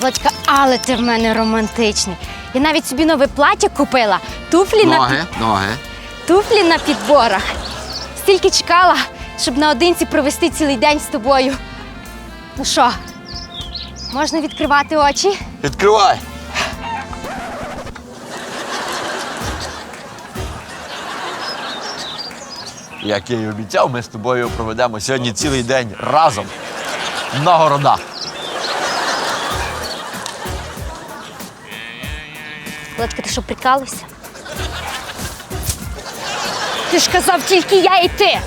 Володька, але ти в мене романтичний. Я навіть собі нове плаття купила. Туфлі на Ноги, ноги. туфлі на підборах. Стільки чекала, щоб наодинці провести цілий день з тобою. Ну що, можна відкривати очі? Відкривай. Як я й обіцяв, ми з тобою проведемо сьогодні цілий день разом на городах. Володька, ти що прикалуєшся? Ти ж казав тільки я і ти.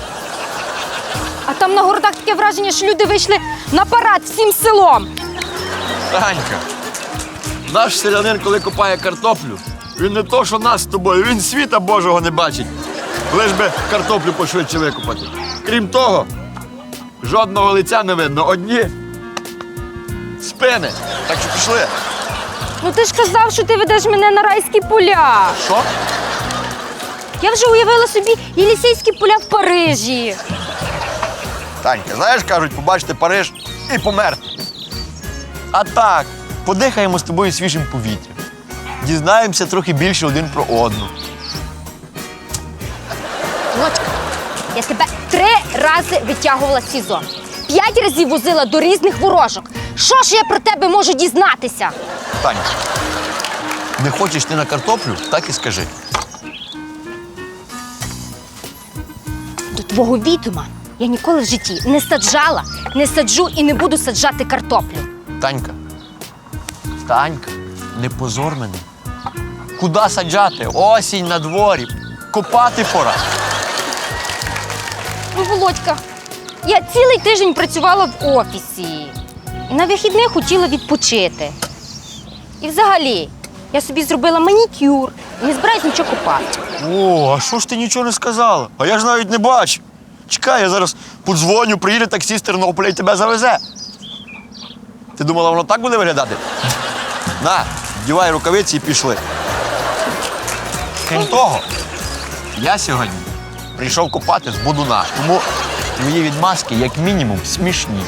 А там на городах таке враження, що люди вийшли на парад всім селом. Танька, наш селянин, коли копає картоплю, він не то, що нас з тобою, він світа Божого не бачить. Лиш би картоплю пошвидше викопати. Крім того, жодного лиця не видно, одні спини. Так що пішли. Ну ти ж казав, що ти ведеш мене на райські поля. Що? Я вже уявила собі Єлісейські поля в Парижі. Танька, знаєш, кажуть, побачити Париж і померти. А так, подихаємо з тобою свіжим повітрям. Дізнаємося трохи більше один про одну. Володька, я тебе три рази витягувала з СІЗО. П'ять разів возила до різних ворожок. Що ж я про тебе можу дізнатися? Танька, не хочеш ти на картоплю, так і скажи. До твого відома я ніколи в житті не саджала, не саджу і не буду саджати картоплю. Танька, Танька, не позор мене. Куда саджати? Осінь на дворі. Копати пора. Ну, Володька, я цілий тиждень працювала в офісі. На вихідних хотіла відпочити. І взагалі, я собі зробила манікюр і не збираюсь нічого купати. О, а що ж ти нічого не сказала? А я ж навіть не бачу. Чекай, я зараз подзвоню, приїде таксі з Тернополя і тебе завезе. Ти думала, воно так буде виглядати? На, вдівай рукавиці і пішли. Крім того, я сьогодні прийшов купати з будуна, тому твої відмазки, як мінімум, смішні.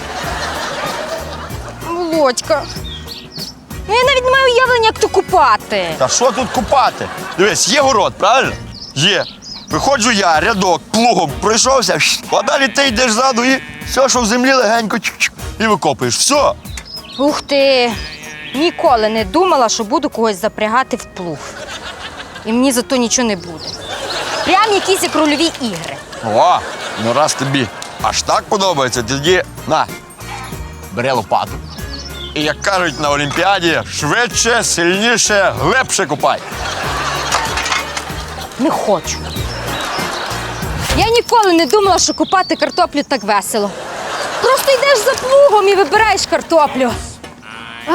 Володька, ну я навіть не маю уявлення, як то купати. Та що тут купати? Дивись, є город, правильно? Є. Виходжу я, рядок, плугом пройшовся, а далі ти йдеш ззаду і все, що в землі легенько і викопуєш. Все. Ух ти! Ніколи не думала, що буду когось запрягати в плуг. І мені за то нічого не буде. Прям якісь як рольові ігри. О, ну раз тобі аж так подобається, тоді на, бери лопату. І як кажуть на Олімпіаді, швидше, сильніше, глибше купай. Не хочу. Я ніколи не думала, що купати картоплю так весело. Просто йдеш за плугом і вибираєш картоплю. А,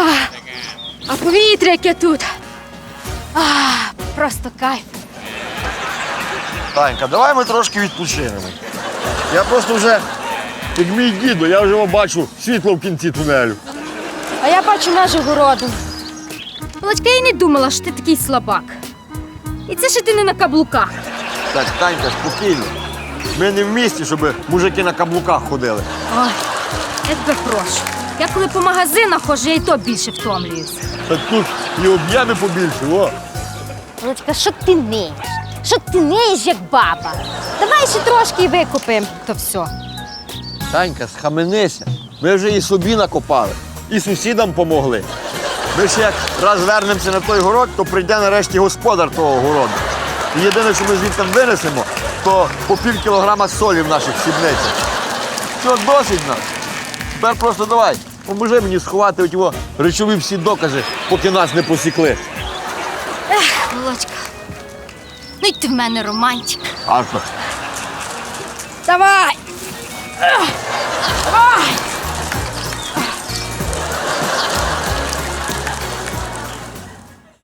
а повітря яке тут. А, просто кайф. Танька, давай ми трошки відпочинемо. Я просто вже, як мій дідо, я вже бачу світло в кінці тунелю. А я бачу межі городу. Володька, я й не думала, що ти такий слабак. І це ще ти не на каблуках. Так, Танька, спокійно. Ми не в місті, щоб мужики на каблуках ходили. Ой, я тебе прошу. Я коли по магазинах ходжу, я й то більше втомлююся. Так тут і об'єми побільше, о. Володька, що ти неєш? Що ти неєш, як баба? Давай ще трошки і викупимо то все. Танька, схаменися. Ми вже і собі накопали, і сусідам помогли. Ми ще як раз вернемося на той город, то прийде нарешті господар того городу. І єдине, що ми звідти винесемо, то по пів кілограма солі в наших сідницях. Що досить нас. Тепер просто давай, поможи мені сховати от його речові всі докази, поки нас не посікли. Володька, ну й ти в мене романтик. А що? Давай! Ех, Давай!